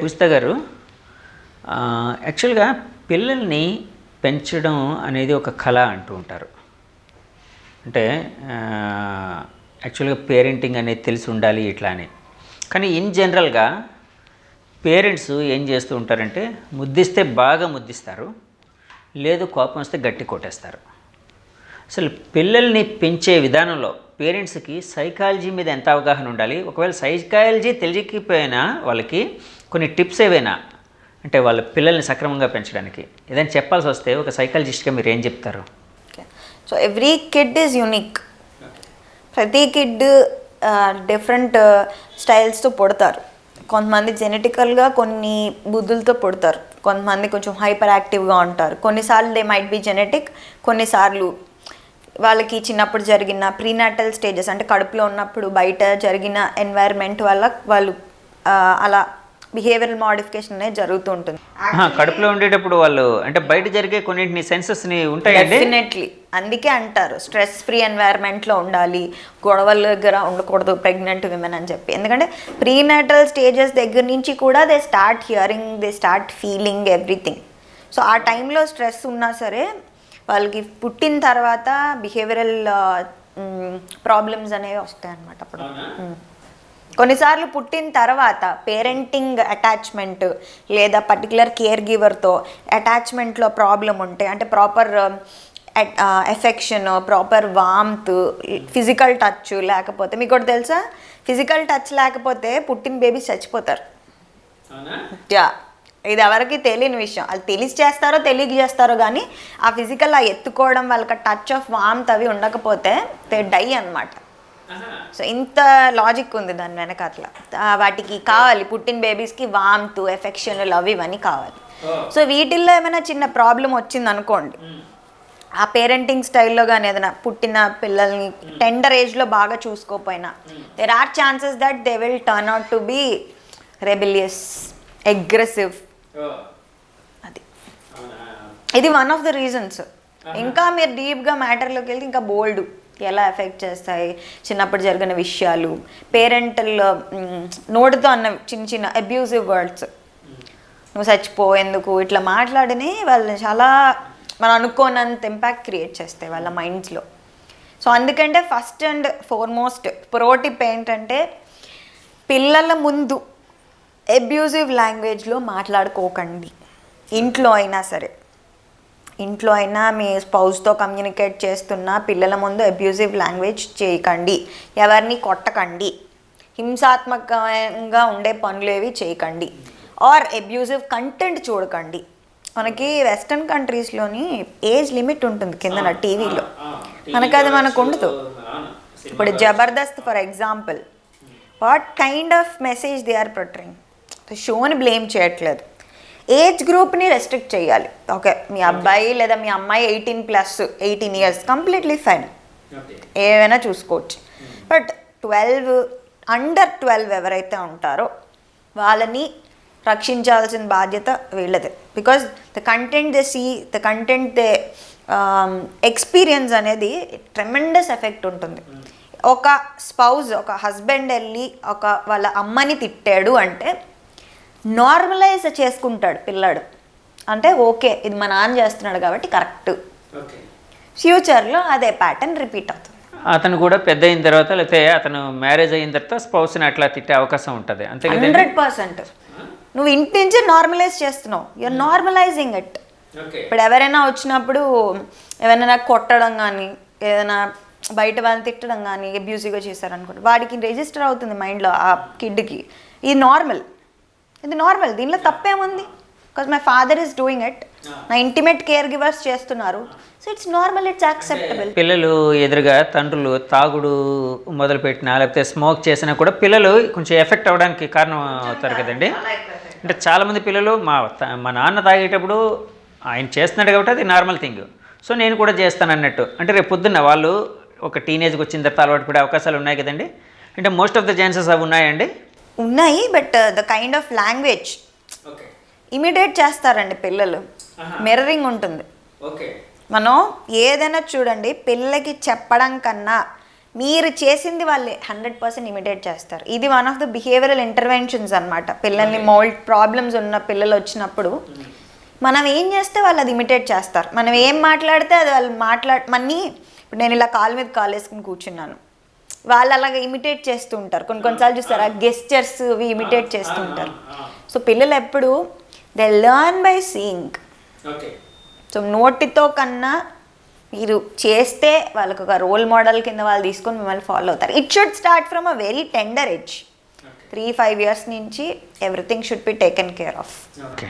పూజిత గారు యాక్చువల్గా పిల్లల్ని పెంచడం అనేది ఒక కళ అంటూ ఉంటారు. అంటే యాక్చువల్గా పేరెంటింగ్ అనేది తెలిసి ఉండాలి ఇట్లా అని. కానీ ఇన్ జనరల్గా పేరెంట్స్ ఏం చేస్తూ ఉంటారంటే ముద్దిస్తే బాగా ముద్దిస్తారు లేదు కోపం వస్తే గట్టి కొట్టేస్తారు. అసలు పిల్లల్ని పెంచే విధానంలో పేరెంట్స్కి సైకాలజీ మీద ఎంత అవగాహన ఉండాలి? ఒకవేళ సైకాలజీ తెలియకపోయినా వాళ్ళకి కొన్ని టిప్స్ ఏవైనా అంటే వాళ్ళ పిల్లల్ని సక్రమంగా పెంచడానికి ఏదైనా చెప్పాల్సి వస్తే ఒక సైకాలజిస్ట్గా మీరు ఏం చెప్తారు? So every kid is unique. ప్రతి కిడ్ డిఫరెంట్ స్టైల్స్తో పుడతారు. కొంతమంది జెనెటికల్గా కొన్ని బుద్ధులతో పుడతారు. కొంతమంది కొంచెం హైపర్ యాక్టివ్గా ఉంటారు. కొన్నిసార్లు దే మైట్ బి జెనెటిక్ కొన్నిసార్లు వాళ్ళకి చిన్నప్పుడు జరిగిన ప్రీనాటల్ స్టేజెస్ అంటే కడుపులో ఉన్నప్పుడు బయట జరిగిన ఎన్వైర్న్మెంట్ వల్ల వాళ్ళు అలా బిహేవియరల్ మోడిఫికేషన్ అనేది జరుగుతూ ఉంటుంది. కడుపులో ఉండేటప్పుడు వాళ్ళు అంటే బయట జరిగే కొన్నింటిని సెన్సెస్ని ఉంటాయండి? డెఫినెట్లీ అందుకే అంటారు స్ట్రెస్ ఫ్రీ ఎన్వైర్న్మెంట్లో ఉండాలి గొడవల దగ్గర ఉండకూడదు ప్రెగ్నెంట్ విమెన్ అని చెప్పి. ఎందుకంటే ప్రీనాటల్ స్టేజెస్ దగ్గర నుంచి కూడా they start hearing they start feeling everything so ఆ టైంలో స్ట్రెస్ ఉన్నా సరే వాళ్ళకి పుట్టిన తర్వాత బిహేవియరల్ ప్రాబ్లమ్స్ అనేవి వస్తాయి అన్నమాట అప్పుడు. కొన్నిసార్లు పుట్టిన తర్వాత పేరెంటింగ్ అటాచ్మెంట్ లేదా పర్టికులర్ కేర్ గివర్తో అటాచ్మెంట్లో ప్రాబ్లం ఉంటే అంటే proper affection proper warmth physical touch లేకపోతే మీకు ఒకటి తెలుసా? ఫిజికల్ టచ్ లేకపోతే పుట్టిన బేబీస్ చచ్చిపోతారు. యా ఇది ఎవరికి తెలియని విషయం. అది తెలిసి చేస్తారో తెలియక చేస్తారో కానీ ఆ ఫిజికల్ ఆ ఎత్తుకోవడం వాళ్ళకి టచ్ ఆఫ్ వామ్త్ అవి ఉండకపోతే దే డై అన్నమాట. సో ఇంత లాజిక్ ఉంది దాని వెనక అట్లా వాటికి కావాలి పుట్టిన బేబీస్కి వామ్త్ ఎఫెక్షన్ లవ్ ఇవన్నీ కావాలి. సో వీటిల్లో ఏమైనా చిన్న ప్రాబ్లం వచ్చింది అనుకోండి ఆ పేరెంటింగ్ స్టైల్లో కానీ ఏదైనా పుట్టిన పిల్లల్ని టెండర్ ఏజ్లో బాగా చూసుకోకపోయినా there are chances that they will turn out to be rebellious aggressive అది. ఇది వన్ ఆఫ్ ద రీజన్స్ ఇంకా మీరు డీప్గా మ్యాటర్లోకి వెళ్తే ఇంకా బోల్డ్ ఎలా ఎఫెక్ట్ చేస్తాయి చిన్నప్పుడు జరిగిన విషయాలు పేరెంటల్ నోటితో అన్న చిన్న చిన్న అబ్యూజివ్ వర్డ్స్ నువ్వు చచ్చిపో ఎందుకు? ఇట్లా మాట్లాడిని వాళ్ళని చాలా మనం అనుకోనంత ఇంపాక్ట్ క్రియేట్ చేస్తాయి వాళ్ళ మైండ్స్లో సో అందుకంటే first and foremost pro tip ఏంటంటే పిల్లల ముందు అబ్యూజివ్ లాంగ్వేజ్లో మాట్లాడుకోకండి. ఇంట్లో అయినా సరే. ఇంట్లో అయినా మీ స్పౌస్తో కమ్యూనికేట్ చేస్తున్న పిల్లల ముందు అబ్యూజివ్ లాంగ్వేజ్ చేయకండి. ఎవరిని కొట్టకండి. హింసాత్మకంగా ఉండే పనులు ఏవి చేయకండి. ఆర్ అబ్యూజివ్ కంటెంట్ చూడకండి. మనకి వెస్ట్రన్ కంట్రీస్లోని ఏజ్ లిమిట్ ఉంటుంది కిందన టీవీలో. మనకి అది మనకు ఉండదు. ఇప్పుడు Jabardasth for example what kind of message they are portraying షోని బ్లేమ్ చేయట్లేదు. ఏజ్ గ్రూప్ని రెస్ట్రిక్ట్ చేయాలి. ఓకే మీ అబ్బాయి లేదా మీ అమ్మాయి eighteen plus eighteen years completely fine. ఏవైనా చూసుకోవచ్చు. బట్ ట్వెల్వ్ అండర్ ట్వెల్వ్ ఎవరైతే ఉంటారో వాళ్ళని రక్షించాల్సిన బాధ్యత వీళ్ళదే. Because the content they see the content they experience అనేది ట్రెమెండస్ ఎఫెక్ట్ ఉంటుంది. ఒక స్పౌజ్ ఒక హస్బెండ్ వెళ్ళి ఒక వాళ్ళ అమ్మని తిట్టాడు అంటే నార్మలైజ్ చేసుకుంటాడు పిల్లాడు. అంటే ఓకే ఇది మా నాన్న చేస్తున్నాడు కాబట్టి కరెక్ట్. ఫ్యూచర్లో అదే ప్యాటర్న్ రిపీట్ అవుతుంది. అతను కూడా పెద్ద అయిన తర్వాత లేకపోతే అతను మ్యారేజ్ అయిన తర్వాత స్పౌస్ని అట్లా తిట్టే అవకాశం ఉంటుంది. అంతే కదండి? Hundred percent. నువ్వు ఇంటి నుంచి నార్మలైజ్ చేస్తున్నావు. You're normalising it. ఇప్పుడు ఎవరైనా వచ్చినప్పుడు ఎవరైనా కొట్టడం కానీ ఏదైనా బయట వాళ్ళని తిట్టడం కానీ అబ్యూసివ్గా చేశారనుకోండి వాడికి రిజిస్టర్ అవుతుంది మైండ్లో ఆ కిడ్కి ఇది నార్మల్ ఇది నార్మల్ దీనిలో తప్పేముంది? Because my father is doing it నా ఇంటిమేట్ కేర్ గివర్స్ చేస్తున్నారు so it's normal it's acceptable పిల్లలు ఎదురుగా తండ్రులు తాగుడు మొదలుపెట్టినా లేకపోతే స్మోక్ చేసినా కూడా పిల్లలు కొంచెం ఎఫెక్ట్ అవ్వడానికి కారణం అవుతారు కదండి. అంటే చాలామంది పిల్లలు మా త- మా నాన్న తాగేటప్పుడు ఆయన చేస్తున్నాడు కాబట్టి అది నార్మల్ థింగ్ సో నేను కూడా చేస్తాను అన్నట్టు. అంటే రేపు పొద్దున్న వాళ్ళు ఒక టీనేజ్కి వచ్చిన తర్వాత అలవాటు పడే అవకాశాలు ఉన్నాయి కదండి. అంటే మోస్ట్ ఆఫ్ ద ఛాన్సెస్ అవి ఉన్నాయండి. ఉన్నాయి but the kind of language imitate చేస్తారండి పిల్లలు. మిర్రరింగ్ ఉంటుంది. మనం ఏదైనా చూడండి పిల్లకి చెప్పడం కన్నా మీరు చేసింది వాళ్ళే హండ్రెడ్ పర్సెంట్ ఇమిటేట్ చేస్తారు. ఇది one of the behavioural interventions అన్నమాట. పిల్లల్ని మోల్డ్ ప్రాబ్లమ్స్ ఉన్న పిల్లలు వచ్చినప్పుడు మనం ఏం చేస్తే వాళ్ళు అది ఇమిటేట్ చేస్తారు? మనం ఏం మాట్లాడితే అది వాళ్ళు మాట్లాడ మన్ని ఇప్పుడు నేను ఇలా కాలు మీద కాలు వేసుకుని కూర్చున్నాను. వాళ్ళు అలాగ ఇమిటేట్ చేస్తూ ఉంటారు కొన్ని కొన్నిసార్లు చూస్తారా గెస్చర్స్ ఇవి ఇమిటేట్ చేస్తూ ఉంటారు సో పిల్లలు ఎప్పుడు they learn by seeing. Okay. So నోటితో కన్నా మీరు చేస్తే వాళ్ళకి ఒక రోల్ మోడల్ కింద వాళ్ళు తీసుకొని మిమ్మల్ని ఫాలో అవుతారు. It should start from a very tender age three five years నుంచి everything should be taken care of okay.